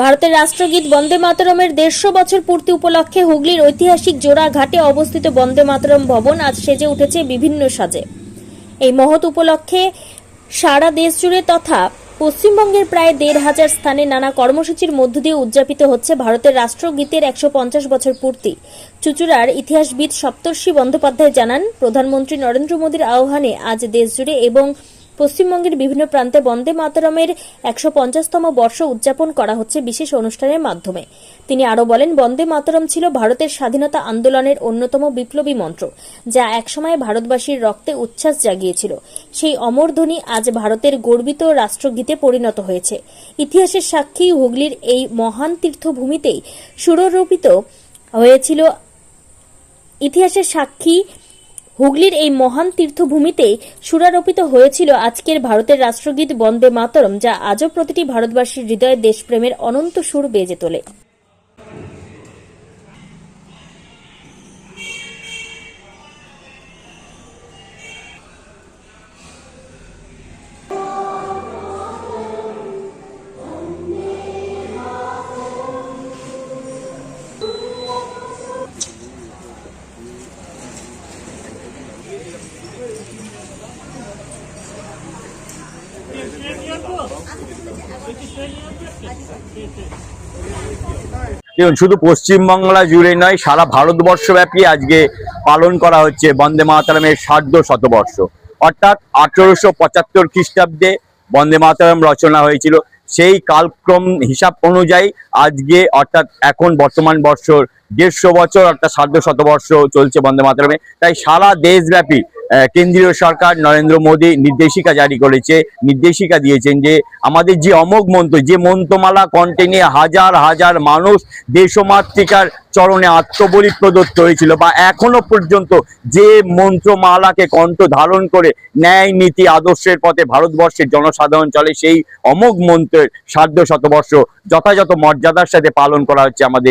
ভারতের রাষ্ট্রগীত বন্দে মাতরমের দেড়শো বছর পূর্তি উপলক্ষে হুগলির ঐতিহাসিক জোড়া ঘাটে অবস্থিত বন্দে মাতরম ভবন আজ সেজে উঠেছে বিভিন্ন সাজে। এই মহৎ উপলক্ষে সারা দেশ জুড়ে তথা পশ্চিমবঙ্গের প্রায় দেড় হাজার স্থানে নানা কর্মসূচির মধ্য দিয়ে উদযাপিত হচ্ছে ভারতের রাষ্ট্রগীতের একশো পঞ্চাশ বছর পূর্তি। চুচুড়ার ইতিহাসবিদ সপ্তর্ষি বন্দ্যোপাধ্যায় জানান, প্রধানমন্ত্রী নরেন্দ্র মোদীর আহ্বানে আজ দেশজুড়ে এবং পশ্চিমবঙ্গের বিভিন্ন প্রান্তে বন্দে মাতরমের একশো পঞ্চাশতম বর্ষ উদযাপন করা হচ্ছে বিশেষ অনুষ্ঠানের মাধ্যমে। তিনি আরও বলেন, বন্দে মাতরম ছিল ভারতের স্বাধীনতা আন্দোলনের অন্যতম বিপ্লবী মন্ত্র, যা একসময় ভারতবাসীর রক্তে উচ্ছ্বাস জাগিয়েছিল। সেই অমর ধ্বনি আজ ভারতের গর্বিত রাষ্ট্রগীতে পরিণত হয়েছে। ইতিহাসের সাক্ষী হুগলির এই মহান তীর্থভূমিতেই সুররূপিত হয়েছিল ইতিহাসের সাক্ষী হুগলির এই মহান তীর্থভূমিতেই সুরারোপিত হয়েছিল আজকের ভারতের রাষ্ট্রগীত বন্দে মাতরম, যা আজও প্রতিটি ভারতবাসীর হৃদয়ে দেশপ্রেমের অনন্ত সুর বেজে তোলে। দেখুন, শুধু পশ্চিমবাংলা জুড়ে নয়, সারা ভারতবর্ষব্যাপী আজকে পালন করা হচ্ছে বন্দে মাতারামের সার্ধ শতবর্ষ। অর্থাৎ আঠেরোশো পঁচাত্তর খ্রিস্টাব্দে বন্দে মাতারাম রচনা হয়েছিল। সেই কালক্রম হিসাব অনুযায়ী আজকে অর্থাৎ এখন বর্তমান বর্ষর দেড়শো বছর অর্থাৎ সার্ধ শতবর্ষ চলছে বন্দে মাতারামে। তাই সারা দেশব্যাপী কেন্দ্রীয় সরকার নরেন্দ্র মোদী নির্দেশিকা জারি করেছে, নির্দেশিকা দিয়েছেন যে আমাদের যে অমোঘ মন্ত্র, যে মন্ত্রমালা নিয়ে হাজার হাজার মানুষ দেশমাতৃকার চরণে আত্মবলি প্রদত্ত হয়েছিল বা এখনও পর্যন্ত যে মন্ত্রমালাকে কণ্ঠ ধারণ করে ন্যায় নীতি আদর্শের পথে ভারতবর্ষের জনসাধারণ চলে সেই অমোঘ সার্ধ শতবর্ষ যথাযথ মর্যাদার সাথে পালন করা হচ্ছে আমাদের